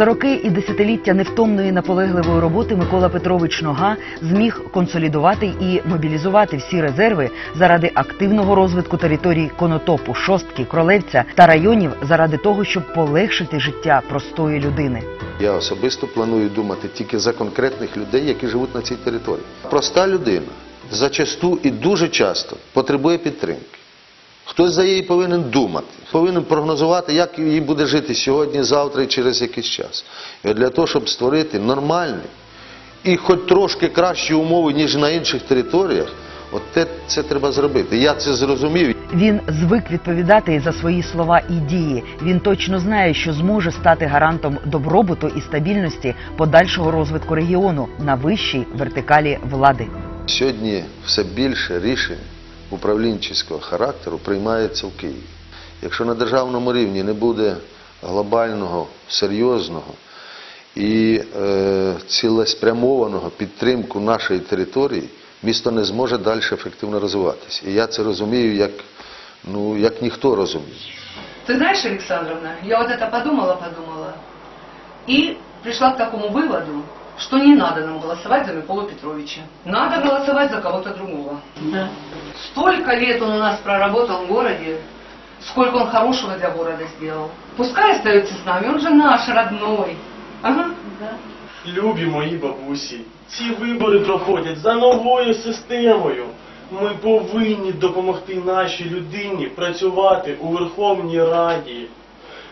За роки і десятиліття невтомної наполегливої роботи Микола Петрович Нога зміг консолідувати і мобілізувати всі резерви заради активного розвитку територій Конотопу, Шостки, Кролевця та районів заради того, щоб полегшити життя простої людини. Я особисто планую думати тільки за конкретних людей, які живуть на цій території. Проста людина зачасту і дуже часто потребує підтримки. Хтось за її повинен думати, повинен прогнозувати, як їй буде жити сьогодні, завтра і через якийсь час. І от для того, щоб створити нормальні і хоч трошки кращі умови, ніж на інших територіях, от те, це треба зробити. Я це зрозумів. Він звик відповідати за свої слова і дії. Він точно знає, що зможе стати гарантом добробуту і стабільності подальшого розвитку регіону на вищій вертикалі влади. Сьогодні все більше рішень управлінчого характеру приймається в Києві. Якщо на державному рівні не буде глобального, серйозного і е, цілеспрямованого підтримку нашої території, місто не зможе далі ефективно розвиватися. І я це розумію як, ну, як ніхто розуміє. Ты знаешь, Александровна, я вот это подумала, подумала и пришла к такому выводу, что не надо нам голосовать за Миколу Петровича. Надо голосовать за кого-то другого. Столько лет он у нас проработал в городе, сколько он хорошего для города сделал. Пускай остается с нами, он же наш родной. Ага. Любі мої бабусі, ці вибори проходять за новою системою. Ми повинні допомогти нашій людині працювати у Верховній Раді.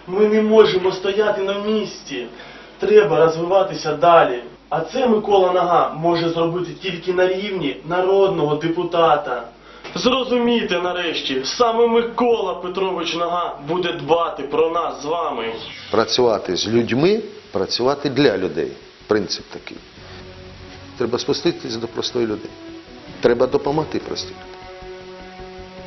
Ми не можемо стояти на місці. Треба розвиватися далі. А це Микола Нага може зробити тільки на рівні народного депутата. Зрозумійте нарешті, саме Микола Петрович Нага буде дбати про нас з вами. Працювати з людьми, працювати для людей. Принцип такий. Треба спуститись до простої людини. Треба допомогти простій.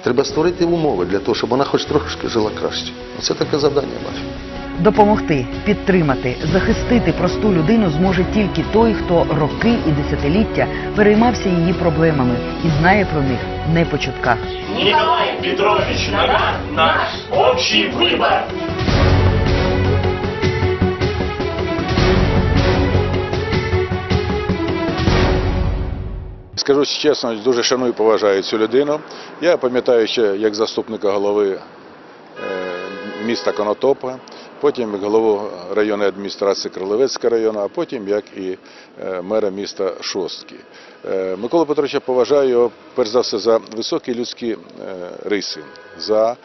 Треба створити умови для того, щоб вона хоч трошки жила краще. Оце таке завдання бачу. Допомогти, підтримати, захистити просту людину зможе тільки той, хто роки і десятиліття переймався її проблемами і знає про них не по чутках. Николай Петрович Нога, наш общий выбор. Скажу чесно, дуже шаную і поважаю цю людину. Я пам'ятаю ще як заступника голови е, міста Конотопа, потім голову районної адміністрації Кролевецького району, а потім як і е, мера міста Шостки. Е, Микола Петровича поважаю його, перш за все за високі людські е, риси, за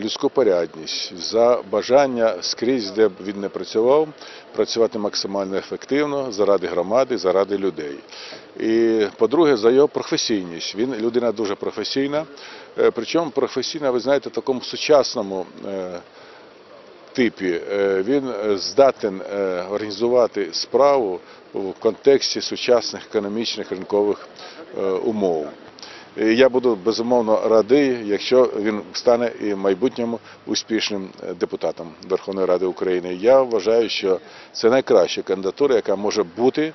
людську порядність, за бажання скрізь, де б він не працював, працювати максимально ефективно заради громади, заради людей. І по-друге, за його професійність. Він людина дуже професійна. Причому професійна, ви знаєте, в такому сучасному типі. Е, Він е, здатен е, організувати справу в контексті сучасних економічних ринкових умов. Я буду безумовно радий, якщо він стане і в майбутньому успішним депутатом Верховної Ради України. Я вважаю, що це найкраща кандидатура, яка може бути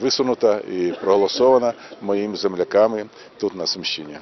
висунута і проголосована моїми земляками тут на Сумщині.